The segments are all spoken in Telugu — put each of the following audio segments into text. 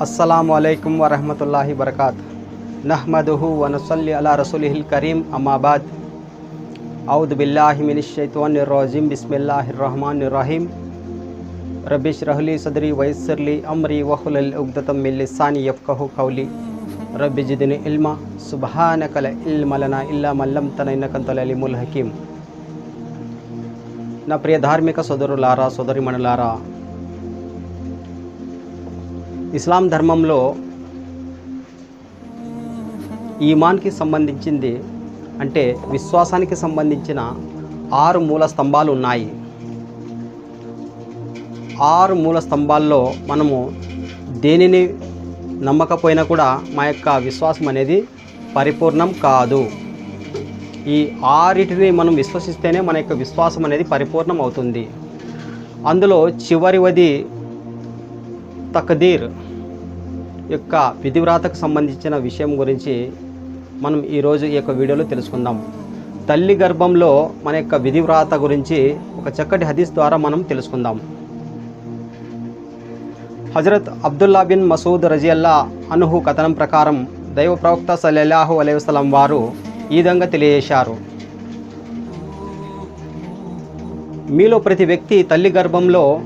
అస్సలాము అలైకుం వరహమతుల్లాహి బరకాత్ నహ్మదుహు వనసల్లి అలా రసూలిహిల్ కరీం అమ్మాబాద్ ఔద్ బిల్లాహి మినిషైతోన్ రోజీం బిస్మిల్లాహిర్ రహమాన్ రహీం రబిష్ రహ్లీ సదరి వైసర్లి అమ్రి వహులల్ ఉగ్దతం మిల్లిసాని యఫ్కహు కౌలి రబ్బి జిదిని ఇల్మా సుబ్హానకల ఇల్మలన ఇల్లా మల్లం తన ఇన్నకంతల అలిముల్ హకీం నా ప్రియ ధార్మిక సోదరులారా సోదరిమణులారా ఇస్లాం ధర్మంలో ఈమాన్కి సంబంధించింది అంటే విశ్వాసానికి సంబంధించిన ఆరు మూల స్తంభాలు ఉన్నాయి. ఆరు మూల స్తంభాల్లో మనము దేనిని నమ్మకపోయినా కూడా మా యొక్క విశ్వాసం అనేది పరిపూర్ణం కాదు. ఈ ఆరిటిని మనం విశ్వసిస్తేనే మన యొక్క విశ్వాసం అనేది పరిపూర్ణం అవుతుంది. అందులో చివరివది తక్దీర్ యొక్క విధివ్రాతకు సంబంధించిన విషయం గురించి మనం ఈరోజు ఈ యొక్క వీడియోలో తెలుసుకుందాం. తల్లి గర్భంలో మన యొక్క విధివ్రాత గురించి ఒక చక్కటి హదీస్ ద్వారా మనం తెలుసుకుందాం. హజరత్ అబ్దుల్లా బిన్ మసూద్ రజియల్లా అనుహు కథనం ప్రకారం దైవ ప్రవక్త సల్లల్లాహు అలైవసలం వారు ఈ విధంగా తెలియజేశారు. మీలో ప్రతి వ్యక్తి తల్లి గర్భంలో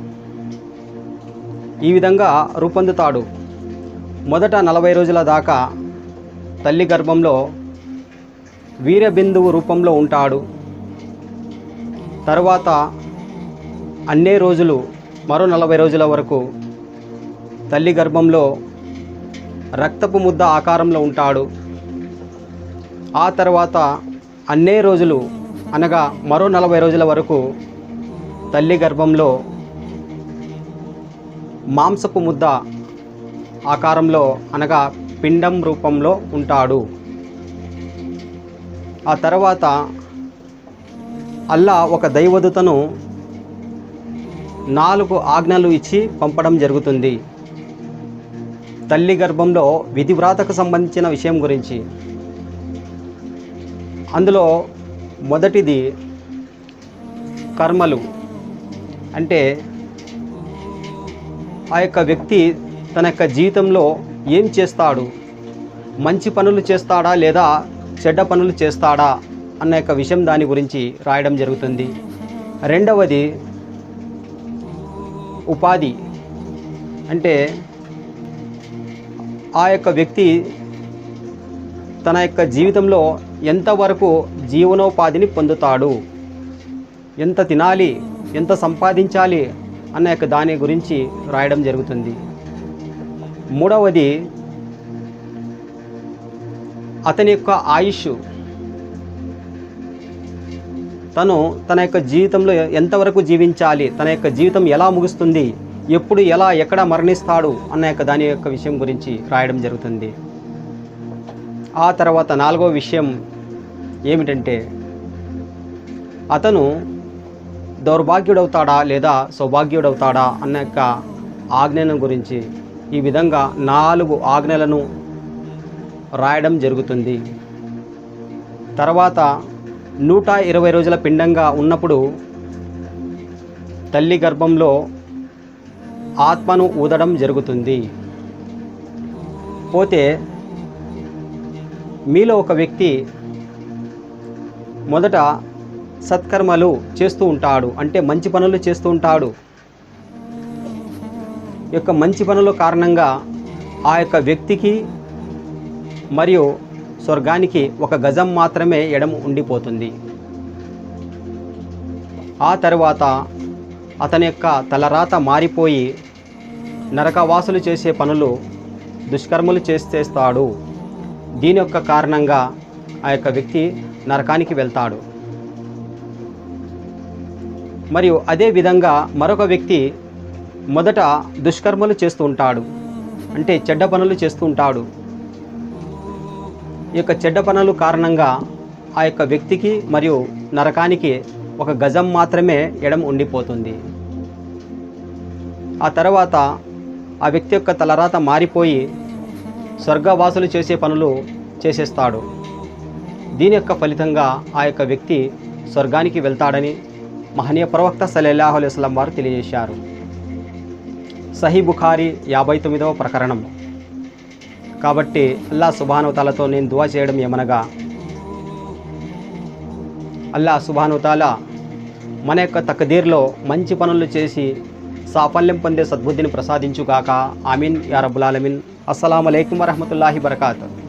ఈ విధంగా రూపొందుతాడు. మొదట నలభై రోజుల దాకా తల్లి గర్భంలో వీరబిందువు రూపంలో ఉంటాడు. తరువాత అన్నే రోజులు మరో నలభై రోజుల వరకు తల్లి గర్భంలో రక్తపు ముద్ద ఆకారంలో ఉంటాడు. ఆ తర్వాత అన్నే రోజులు అనగా మరో నలభై రోజుల వరకు తల్లి గర్భంలో మాంసపు ముద్ద ఆకారంలో అనగా పిండం రూపంలో ఉంటాడు. ఆ తర్వాత అల్లా ఒక దైవదూతను నాలుగు ఆజ్ఞలు ఇచ్చి పంపడం జరుగుతుంది. తల్లి గర్భంలో విధివ్రాతకు సంబంధించిన విషయం గురించి. అందులో మొదటిది కర్మలు. అంటే ఆ యొక్క వ్యక్తి తన యొక్క జీవితంలో ఏం చేస్తాడు? మంచి పనులు చేస్తాడా లేదా చెడ్డ పనులు చేస్తాడా అన్న యొక్క విషయం దాని గురించి రాయడం జరుగుతుంది. రెండవది ఉపాధి. అంటే ఆ యొక్క వ్యక్తి తన యొక్క జీవితంలో ఎంతవరకు జీవనోపాధిని పొందుతాడు? ఎంత తినాలి? ఎంత సంపాదించాలి? అన్న యొక్క దాని గురించి రాయడం జరుగుతుంది. మూడవది అతని యొక్క ఆయుష్. తను తన యొక్క జీవితంలో ఎంతవరకు జీవించాలి తన యొక్క జీవితం ఎలా ముగుస్తుంది ఎప్పుడు ఎలా ఎక్కడ మరణిస్తాడు అన్న యొక్క దాని యొక్క విషయం గురించి రాయడం జరుగుతుంది. ఆ తర్వాత నాలుగో విషయం ఏమిటంటే అతను దౌర్భాగ్యుడవుతాడా లేదా సౌభాగ్యుడవుతాడా అన్న యొక్క ఆజ్ఞను గురించి ఈ విధంగా నాలుగు ఆజ్ఞలను రాయడం జరుగుతుంది. తర్వాత నూట ఇరవై రోజుల పిండంగా ఉన్నప్పుడు తల్లి గర్భంలో ఆత్మను ఊదడం జరుగుతుంది. పోతే మీలో ఒక వ్యక్తి మొదట సత్కర్మలు చేస్తూ ఉంటాడు. అంటే మంచి పనులు చేస్తూ ఉంటాడు. యొక్క మంచి పనుల కారణంగా ఆ యొక్క వ్యక్తికి మరియు స్వర్గానికి ఒక గజం మాత్రమే ఎడం ఉండిపోతుంది. ఆ తర్వాత అతని యొక్క తలరాత మారిపోయి నరకవాసులు చేసే పనులు దుష్కర్మలు చేసేస్తాడు. దీని యొక్క కారణంగా ఆ యొక్క వ్యక్తి నరకానికి వెళ్తాడు. మరియు అదే విధంగా మరొక వ్యక్తి మొదట దుష్కర్మలు చేస్తూ ఉంటాడు. అంటే చెడ్డ పనులు చేస్తూ ఉంటాడు. ఈ యొక్క చెడ్డ పనులు కారణంగా ఆ యొక్క వ్యక్తికి మరియు నరకానికి ఒక గజం మాత్రమే ఎడం ఉండిపోతుంది. ఆ తర్వాత ఆ వ్యక్తి యొక్క తలరాత మారిపోయి స్వర్గవాసులు చేసే పనులు చేసేస్తాడు. దీని యొక్క ఫలితంగా ఆ యొక్క వ్యక్తి స్వర్గానికి వెళ్తాడని మహనీయ ప్రవక్త సల్లల్లాహు అలైస్లం వారు తెలియజేశారు. సహీ బుఖారి యాభై తొమ్మిదవ ప్రకరణం. కాబట్టి అల్లా సుబానుతాలతో నేను దువా చేయడం ఏమనగా అల్లా సుబానుతాల మన యొక్క తకదీర్లో మంచి పనులు చేసి సాఫల్యం పొందే సద్బుద్ధిని ప్రసాదించుగాక. ఆమీన్. యా రబ్బుల్ అస్సలం అయికం వరహమతుల్లాహి బరకాతు